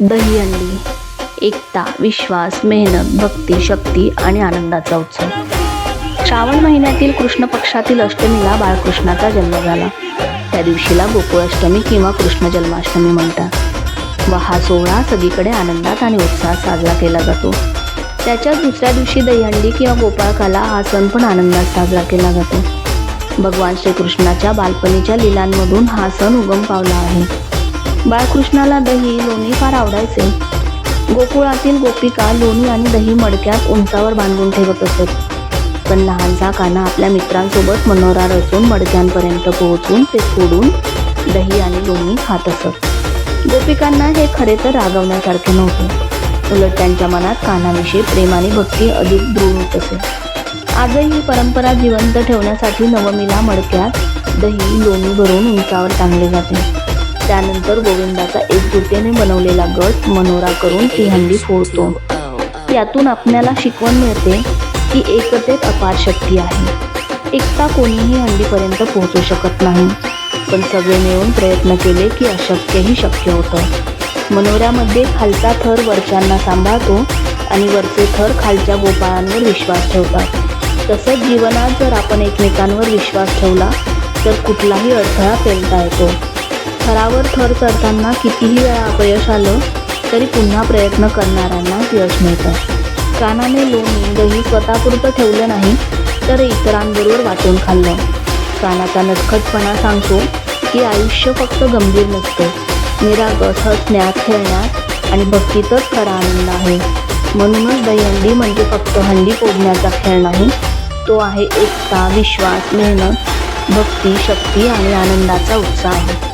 दहीहंडी एकता विश्वास मेहनत भक्ती शक्ती आणि आनंदाचा उत्सव. श्रावण महिन्यातील कृष्ण पक्षातील अष्टमीला बाळकृष्णाचा जन्म झाला. त्या दिवशीला गोकुळाष्टमी किंवा कृष्ण जन्माष्टमी म्हणतात. व हा सोहळा सगळीकडे आनंदात आणि उत्साहात साजरा केला जातो. त्याच्याच दुसऱ्या दिवशी दहीहंडी किंवा गोपाळकाला हा सण पण आनंदात साजरा केला जातो. भगवान श्रीकृष्णाच्या बालपणीच्या लीलांमधून हा सण उगम पावला आहे. बाळकृष्णाला दही लोणी फार आवडायचे. गोकुळातील गोपिका लोणी आणि दही मडक्यात उंचावर बांधून ठेवत असत. पण लहानसा काना आपल्या मित्रांसोबत मनोरा रचून मडक्यांपर्यंत पोहोचून ते सोडून दही आणि लोणी खात असत. गोपिकांना हे खरे तर रागवण्यासारखे नव्हते. उलट त्यांच्या मनात कानाविषयी प्रेम आणि भक्ती अधिक दृढ होत असे. आजही ही परंपरा जिवंत ठेवण्यासाठी नवमीला मडक्यात दही लोणी भरून उंचावर टांगले जाते. त्यानंतर गोविंदाचा एकजुटीने बनवलेला गट मनोरा करून ती हंडी फोडतो. यातून आपल्याला शिकवण मिळते की एकतेत अपार शक्ती आहे. एकता कोणीही हंडीपर्यंत पोहोचू शकत नाही. पण सगळे मिळून प्रयत्न केले की अशक्यही शक्य होतं. मनोऱ्यामध्ये खालचा थर वरच्यांना सांभाळतो आणि वरचे थर खालच्या गोपाळांवर विश्वास ठेवतात. तसंच जीवनात जर आपण एकमेकांवर विश्वास ठेवला तर कुठलाही अडथळा पेलता येतो. थरावर थर चढताना कितीही वेळा अपयश आलं तरी पुन्हा प्रयत्न करणाऱ्यांना यश मिळतं. कानाने लोणी दही स्वतःपुरतं ठेवलं नाही तर इतरांबरोबर वाटून खाल्लं. कानाचा नटखटपणा सांगतो की आयुष्य फक्त गंभीर नसतं. निरागस हसण्यात खेळण्यात आणि भक्तीतच खरा आनंद आहे. म्हणूनच दहीहंडी म्हणजे फक्त हंडी फोडण्याचा खेळ नाही तो आहे एकता विश्वास मेहनत भक्ती शक्ती आणि आनंदाचा उत्साह.